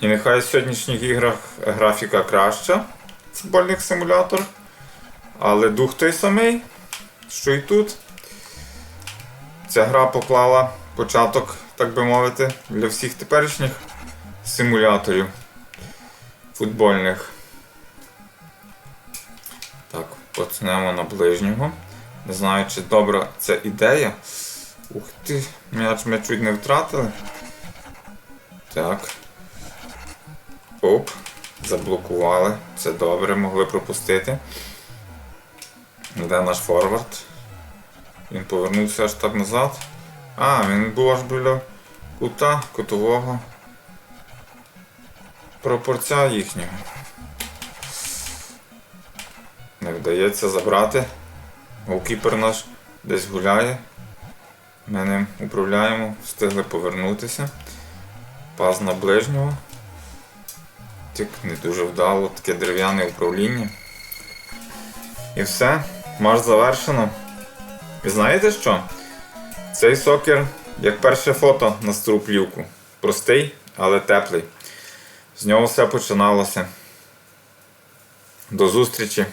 І нехай в сьогоднішніх іграх графіка краща в футбольних симуляторах, але дух той самий, що і тут. Ця гра поклала початок, так би мовити, для всіх теперішніх симуляторів футбольних. Так, почнемо на ближнього. Не знаю, чи добра ця ідея. Ух ти, м'яч ми чуть не втратили. Так. Оп, заблокували. Це добре, могли пропустити. Де наш форвард? Він повернувся аж так назад. А, він був аж біля кута, кутового. Пропорця їхнього. Не вдається забрати. Голкіпер наш десь гуляє. Ми ним управляємо, встигли повернутися. Паз на ближнього. Тільки не дуже вдало, таке дерев'яне управління. І все, матч завершено. І знаєте що? Цей сокер як перше фото на стару плівку. Простий, але теплий. З нього все починалося. До зустрічі!